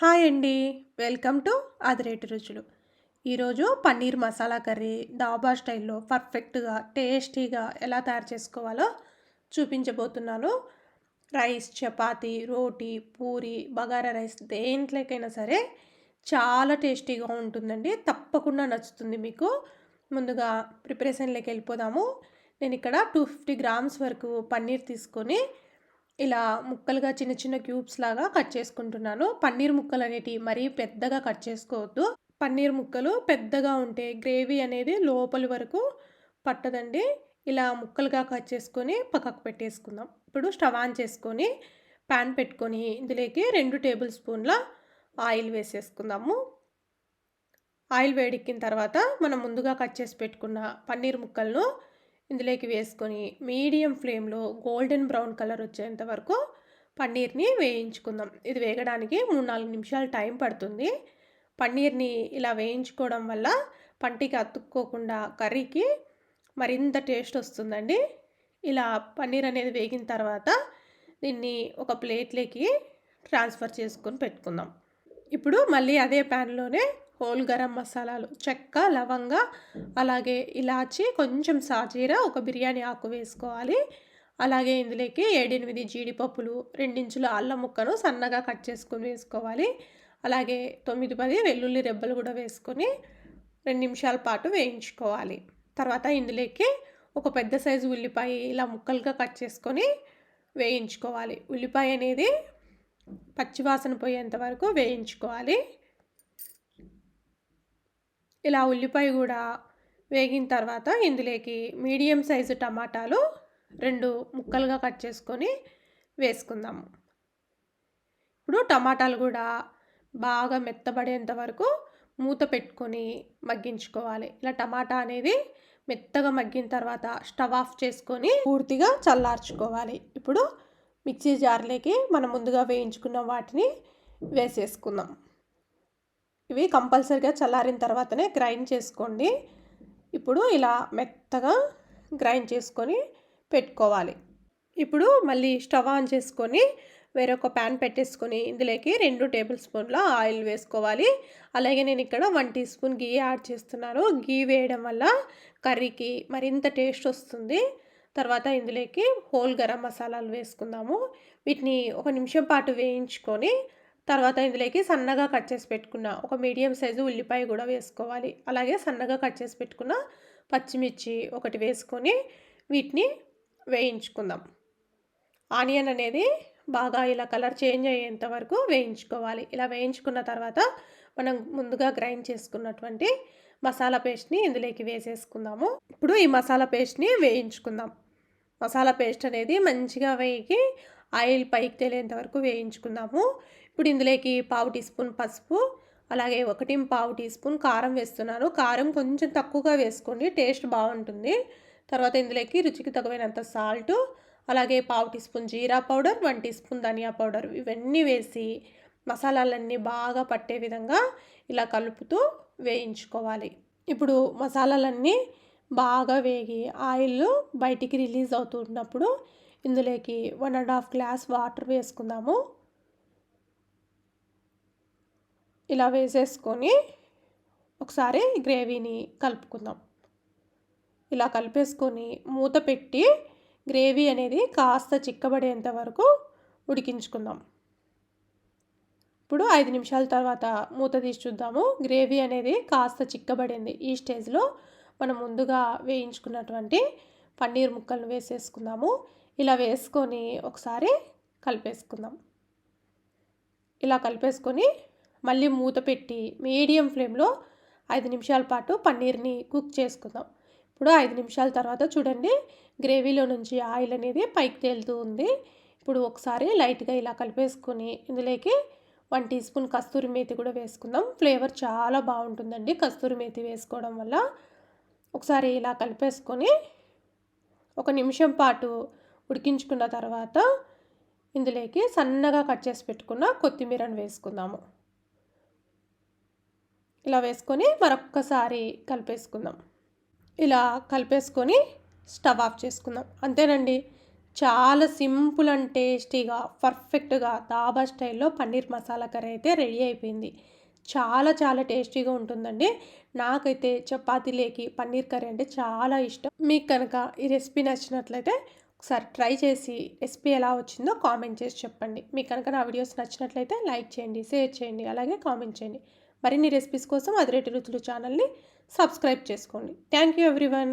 Hi అండి. Welcome to అదిరేటి రుచులు. ఈరోజు పన్నీర్ మసాలా కర్రీ దాబా స్టైల్లో పర్ఫెక్ట్గా టేస్టీగా ఎలా తయారు చేసుకోవాలో చూపించబోతున్నాను. రైస్ చపాతీ రోటీ పూరి బగారా రైస్ దేంట్లోకైనా సరే చాలా టేస్టీగా ఉంటుందండి. తప్పకుండా నచ్చుతుంది మీకు. ముందుగా ప్రిపరేషన్లోకి వెళ్ళిపోదాము. నేను ఇక్కడ టూ ఫిఫ్టీ గ్రామ్స్ వరకు పన్నీర్ తీసుకొని ఇలా ముక్కలుగా చిన్న చిన్న క్యూబ్స్ లాగా కట్ చేసుకుంటున్నాను. పన్నీర్ ముక్కలు అనేటివి మరీ పెద్దగా కట్ చేసుకోవద్దు. పన్నీర్ ముక్కలు పెద్దగా ఉంటే గ్రేవీ అనేది లోపలి వరకు పట్టదండి. ఇలా ముక్కలుగా కట్ చేసుకొని పక్కకు పెట్టేసుకుందాం. ఇప్పుడు స్టవ్ ఆన్ చేసుకొని ప్యాన్ పెట్టుకొని ఇందులోకి రెండు టేబుల్ స్పూన్ల ఆయిల్ వేసేసుకుందాము. ఆయిల్ వేడెక్కిన తర్వాత మనం ముందుగా కట్ చేసి పెట్టుకున్న పన్నీర్ ముక్కలను ఇందులోకి వేసుకొని మీడియం ఫ్లేమ్లో గోల్డెన్ బ్రౌన్ కలర్ వచ్చేంత వరకు పన్నీర్ని వేయించుకుందాం. ఇది వేగడానికి మూడు నాలుగు నిమిషాలు టైం పడుతుంది. పన్నీర్ని ఇలా వేయించుకోవడం వల్ల పంటికి అతుక్కోకుండా కర్రీకి మరింత టేస్ట్ వస్తుందండి. ఇలా పన్నీర్ అనేది వేగిన తర్వాత దీన్ని ఒక ప్లేట్లోకి ట్రాన్స్ఫర్ చేసుకొని పెట్టుకుందాం. ఇప్పుడు మళ్ళీ అదే ప్యాన్లోనే హోల్ గరం మసాలాలు చెక్క లవంగ అలాగే ఇలాచి కొంచెం సాజీర ఒక బిర్యానీ ఆకు వేసుకోవాలి. అలాగే ఇందులోకి ఏడెనిమిది జీడిపప్పులు రెండించుల అల్లం ముక్కను సన్నగా కట్ చేసుకొని వేసుకోవాలి. అలాగే తొమ్మిది పది వెల్లుల్లి రెబ్బలు కూడా వేసుకొని రెండు నిమిషాల పాటు వేయించుకోవాలి. తర్వాత ఇందులోకి ఒక పెద్ద సైజు ఉల్లిపాయ ఇలా ముక్కలుగా కట్ చేసుకొని వేయించుకోవాలి. ఉల్లిపాయ అనేది పచ్చివాసన పోయేంత వరకు వేయించుకోవాలి. ఇలా ఉల్లిపాయ కూడా వేగిన తర్వాత ఇందులోకి మీడియం సైజు టమాటాలు రెండు ముక్కలుగా కట్ చేసుకొని వేసుకుందాము ఇప్పుడు టమాటాలు కూడా బాగా మెత్తబడేంత వరకు మూత పెట్టుకొని మగ్గించుకోవాలి. ఇలా టమాటా అనేది మెత్తగా మగ్గిన తర్వాత స్టవ్ ఆఫ్ చేసుకొని పూర్తిగా చల్లార్చుకోవాలి. ఇప్పుడు మిక్సీ జార్లోకి మనం ముందుగా వేయించుకున్న వాటిని వేసేసుకుందాం. ఇవి కంపల్సరిగా చల్లారిన తర్వాతనే గ్రైండ్ చేసుకోండి. ఇప్పుడు ఇలా మెత్తగా గ్రైండ్ చేసుకొని పెట్టుకోవాలి. ఇప్పుడు మళ్ళీ స్టవ్ ఆన్ చేసుకొని వేరొక ప్యాన్ పెట్టేసుకొని ఇందులోకి రెండు టేబుల్ స్పూన్ల ఆయిల్ వేసుకోవాలి. అలాగే నేను ఇక్కడ వన్ టీ స్పూన్ గీ యాడ్ చేస్తున్నాను. గీ వేయడం వల్ల కర్రీకి మరింత టేస్ట్ వస్తుంది. తర్వాత ఇందులోకి హోల్ గరం మసాలాలు వేసుకుందాము. వీటిని ఒక నిమిషం పాటు వేయించుకొని తర్వాత ఇందులోకి సన్నగా కట్ చేసి పెట్టుకున్న ఒక మీడియం సైజు ఉల్లిపాయ కూడా వేసుకోవాలి. అలాగే సన్నగా కట్ చేసి పెట్టుకున్న పచ్చిమిర్చి ఒకటి వేసుకొని వీటిని వేయించుకుందాం. ఆనియన్ అనేది బాగా ఇలా కలర్ చేంజ్ అయ్యేంత వరకు వేయించుకోవాలి. ఇలా వేయించుకున్న తర్వాత మనం ముందుగా గ్రైండ్ చేసుకున్నటువంటి మసాలా పేస్ట్ని ఇందులోకి వేసేసుకుందాము. ఇప్పుడు ఈ మసాలా పేస్ట్ని వేయించుకుందాం. మసాలా పేస్ట్ అనేది మంచిగా వేగి ఆయిల్ పైకి తేలేంత వరకు వేయించుకుందాము. ఇప్పుడు ఇందులోకి పావు టీ స్పూన్ పసుపు అలాగే ఒకటి పావు టీ స్పూన్ కారం వేస్తున్నాను. కారం కొంచెం తక్కువగా వేసుకోండి టేస్ట్ బాగుంటుంది. తర్వాత ఇందులోకి రుచికి తగినంత సాల్ట్ అలాగే పావు teaspoon jeera powder one teaspoon dhaniya powder ఇవన్నీ వేసి మసాలాలన్నీ బాగా పట్టే విధంగా ఇలా కలుపుతూ వేయించుకోవాలి. ఇప్పుడు మసాలాలన్నీ బాగా వేగి ఆయిల్ బయటికి రిలీజ్ అవుతున్నప్పుడు ఇందులోకి one and half glass water వేసుకుందాము. ఇలా వేసేసుకొని ఒకసారి గ్రేవీని కలుపుకుందాం. ఇలా కలిపేసుకొని మూత పెట్టి గ్రేవీ అనేది కాస్త చిక్కబడేంత వరకు ఉడికించుకుందాం. ఇప్పుడు ఐదు నిమిషాల తర్వాత మూత తీసి చూద్దాము. గ్రేవీ అనేది కాస్త చిక్కబడింది. ఈ స్టేజ్లో మనం ముందుగా వేయించుకున్నటువంటి పన్నీర్ ముక్కలను వేసేసుకుందాము. ఇలా వేసుకొని ఒకసారి కలిపేసుకుందాం. ఇలా కలిపేసుకొని మళ్ళీ మూత పెట్టి మీడియం ఫ్లేమ్లో ఐదు నిమిషాల పాటు పన్నీర్ని కుక్ చేసుకుందాం. ఇప్పుడు ఐదు నిమిషాల తర్వాత చూడండి గ్రేవీలో నుంచి ఆయిల్ అనేది పైకి తేలుతూ ఉంది. ఇప్పుడు ఒకసారి లైట్గా ఇలా కలిపేసుకొని ఇందులోకి వన్ టీ స్పూన్ కస్తూరి మేతి కూడా వేసుకుందాం. ఫ్లేవర్ చాలా బాగుంటుందండి కస్తూరి మేతి వేసుకోవడం వల్ల. ఒకసారి ఇలా కలిపేసుకొని ఒక నిమిషం పాటు ఉడికించుకున్న తర్వాత ఇందులోకి సన్నగా కట్ చేసి పెట్టుకున్న కొత్తిమీరను వేసుకుందాము. ఇలా వేసుకొని మరొక్కసారి కలిపేసుకుందాం. ఇలా కలిపేసుకొని స్టవ్ ఆఫ్ చేసుకుందాం. అంతేనండి చాలా సింపుల్ అండ్ టేస్టీగా పర్ఫెక్ట్గా దాబా స్టైల్లో పన్నీర్ మసాలా కర్రీ అయితే రెడీ అయిపోయింది. చాలా చాలా టేస్టీగా ఉంటుందండి. నాకైతే చపాతీలేకి పన్నీర్ కర్రీ అంటే చాలా ఇష్టం. మీకు కనుక ఈ రెసిపీ నచ్చినట్లయితే ఒకసారి ట్రై చేసి రెసిపీ ఎలా వచ్చిందో కామెంట్ చేసి చెప్పండి. మీకు కనుక నా వీడియోస్ నచ్చినట్లయితే లైక్ చేయండి షేర్ చేయండి అలాగే కామెంట్ చేయండి. మరిన్ని రెసిపీస్ కోసం అదిరేటి రుచులు ఛానల్ని సబ్స్క్రైబ్ చేసుకోండి. Thank you everyone